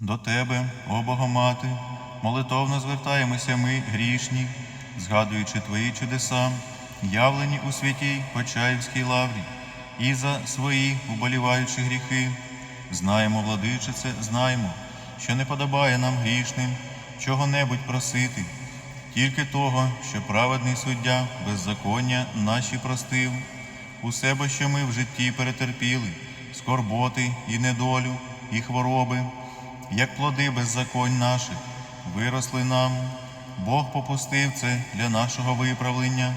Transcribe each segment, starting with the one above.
До Тебе, о Богомати, молитовно звертаємося ми, грішні, згадуючи Твої чудеса, явлені у святій Почаївській лаврі, і за свої уболіваючі гріхи. Знаємо, владичице, знаємо, що не подобає нам грішним чого-небудь просити, тільки того, що праведний суддя беззаконня наші простив, усе, що ми в житті перетерпіли, скорботи і недолю, і хвороби, як плоди беззаконь наших, виросли нам. Бог попустив це для нашого виправлення,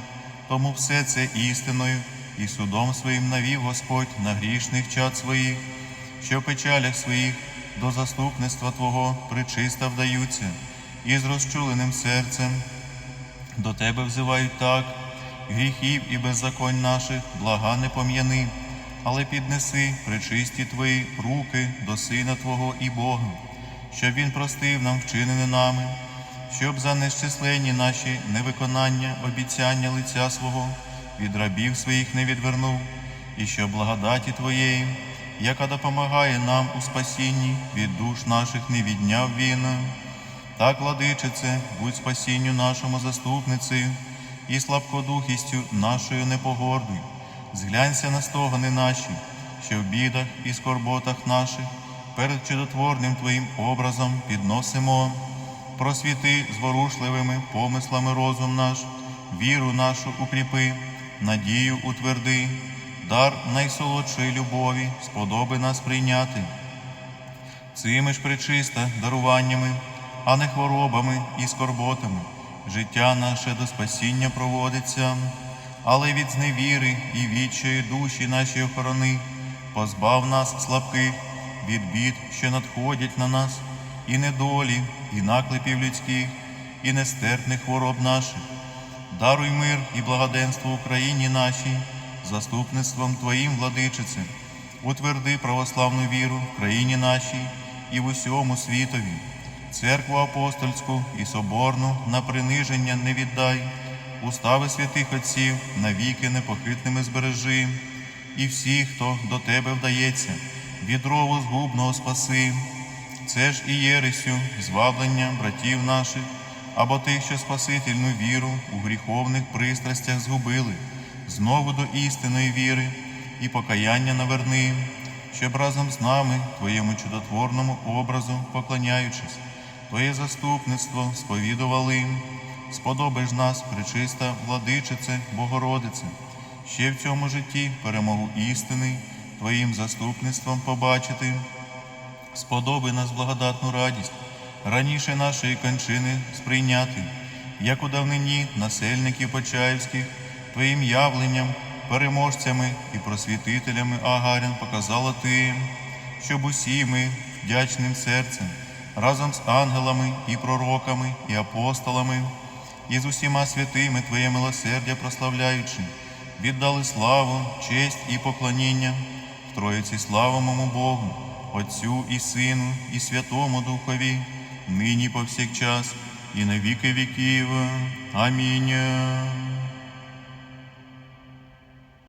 тому все це істиною і судом своїм навів Господь на грішних чад своїх, що в печалях своїх до заступництва Твого причиста вдаються, і з розчуленим серцем до Тебе взивають так, гріхів і беззаконь наших, блага не пом'яни, але піднеси причисті Твої руки до Сина Твого і Бога, щоб Він простив нам вчинене нами, щоб за нещисленні наші невиконання, обіцяння лиця свого від рабів своїх не відвернув, і щоб благодаті Твоєї, яка допомагає нам у спасінні від душ наших не відняв він. Так, владичице, будь спасінню нашому заступницею і слабкодухістю нашою не погордуй. Зглянься на стогони наші, що в бідах і скорботах наших перед чудотворним Твоїм образом підносимо. Просвіти зворушливими помислами розум наш, віру нашу укріпи, надію утверди, дар найсолодшої любові сподоби нас прийняти цими ж причиста даруваннями, а не хворобами і скорботами. Життя наше до спасіння проводиться, але від зневіри і відчої душі наші охорони, позбав нас слабких від бід, що надходять на нас, і недолі, і наклепів людських, і нестерпних хвороб наших. Даруй мир і благоденство Україні нашій, заступництвом Твоїм, владичице, утверди православну віру в країні нашій і в усьому світові, церкву апостольську і соборну на приниження не віддай, устави святих отців навіки непохитними збережи, і всіх, хто до тебе вдається, від рову згубного спаси. Це ж і єресю, зваблення братів наших, або тих, що спасительну віру у гріховних пристрастях згубили, знову до істинної віри і покаяння наверни, щоб разом з нами, Твоєму чудотворному образу, поклоняючись, Твоє заступництво сповідували. Сподобаєш нас, пречиста владичице, Богородице, ще в цьому житті перемогу істини, Твоїм заступництвом побачити. Сподоби нас благодатну радість, раніше нашої кончини сприйняти, як у давнині насельників Почаївських, Твоїм явленням, переможцями і просвітителями Агарян показала Ти, щоб усі ми вдячним серцем, разом з ангелами і пророками, і апостолами, і з усіма святими Твоє милосердя прославляючи, віддали славу, честь і поклоніння в Троїці славомому Богу, Отцю і Сину, і Святому Духові, нині повсякчас, і на віки віків. Амінь.